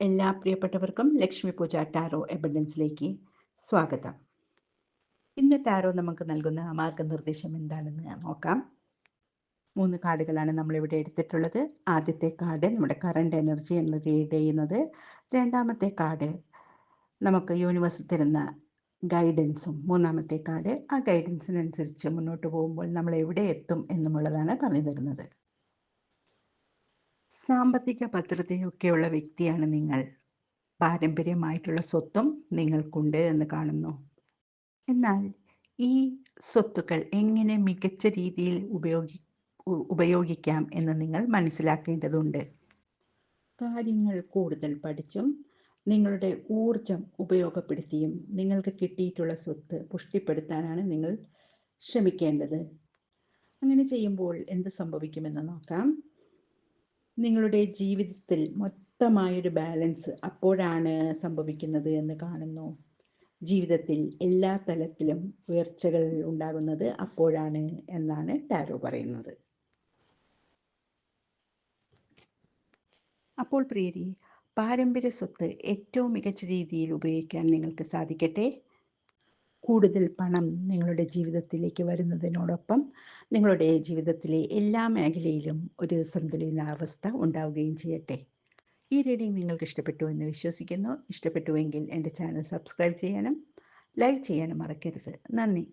എല്ലാ പ്രിയപ്പെട്ടവർക്കും ലക്ഷ്മി പൂജ ടാരോ എബിഡൻസിലേക്ക് സ്വാഗതം. ഇന്ന് ടാരോ നമുക്ക് നൽകുന്ന മാർഗനിർദ്ദേശം എന്താണെന്ന് നോക്കാം. മൂന്ന് കാർഡുകളാണ് നമ്മൾ ഇവിടെ എടുത്തിട്ടുള്ളത്. ആദ്യത്തെ കാർഡ് നമ്മുടെ കറണ്ട് എനർജിയാണ് റീഡ് ചെയ്യുന്നത്. രണ്ടാമത്തെ കാർഡ് നമുക്ക് യൂണിവേഴ്സ് തരുന്ന ഗൈഡൻസും. മൂന്നാമത്തെ കാർഡ് ആ ഗൈഡൻസിനനുസരിച്ച് മുന്നോട്ട് പോകുമ്പോൾ നമ്മൾ എവിടെ എത്തും എന്നുമുള്ളതാണ് പറഞ്ഞു തരുന്നത് സാമ്പത്തിക ഭദ്രതയൊക്കെയുള്ള വ്യക്തിയാണ് നിങ്ങൾ. പാരമ്പര്യമായിട്ടുള്ള സ്വത്തും നിങ്ങൾക്കുണ്ട് എന്ന് കാണുന്നു. എന്നാൽ ഈ സ്വത്തുക്കൾ എങ്ങനെ മികച്ച രീതിയിൽ ഉപയോഗി ഉപയോഗിക്കാം എന്ന് നിങ്ങൾ മനസ്സിലാക്കേണ്ടതുണ്ട്. കാര്യങ്ങൾ കൂടുതൽ പഠിച്ചും നിങ്ങളുടെ ഊർജം ഉപയോഗപ്പെടുത്തിയും നിങ്ങൾക്ക് കിട്ടിയിട്ടുള്ള സ്വത്ത് പുഷ്ടിപ്പെടുത്താനാണ് നിങ്ങൾ ശ്രമിക്കേണ്ടത്. അങ്ങനെ ചെയ്യുമ്പോൾ എന്ത് സംഭവിക്കുമെന്ന് നോക്കാം. നിങ്ങളുടെ ജീവിതത്തിൽ മൊത്തമായൊരു ബാലൻസ് അപ്പോഴാണ് സംഭവിക്കുന്നത് എന്ന് കാണുന്നു. ജീവിതത്തിൽ എല്ലാ തലത്തിലും ഉയർച്ചകൾ ഉണ്ടാകുന്നത് അപ്പോഴാണ് എന്നാണ് ടാരോ പറയുന്നത്. അപ്പോൾ പ്രിയരി പാരമ്പര്യ സ്വത്ത് ഏറ്റവും മികച്ച രീതിയിൽ ഉപയോഗിക്കാൻ നിങ്ങൾക്ക് സാധിക്കട്ടെ? കൂടുതൽ പണം നിങ്ങളുടെ ജീവിതത്തിലേക്ക് വരുന്നതിനോടൊപ്പം നിങ്ങളുടെ ജീവിതത്തിലെ എല്ലാ മേഖലയിലും ഒരു സന്തുലിതാവസ്ഥ ഉണ്ടാവുകയും ചെയ്യട്ടെ. ഈ റീഡിംഗ് നിങ്ങൾക്ക് ഇഷ്ടപ്പെട്ടു എന്ന് വിശ്വസിക്കുന്നു. ഇഷ്ടപ്പെട്ടുവെങ്കിൽ എന്റെ ചാനൽ സബ്സ്ക്രൈബ് ചെയ്യാനും ലൈക്ക് ചെയ്യാനും മറക്കരുത്. നന്ദി.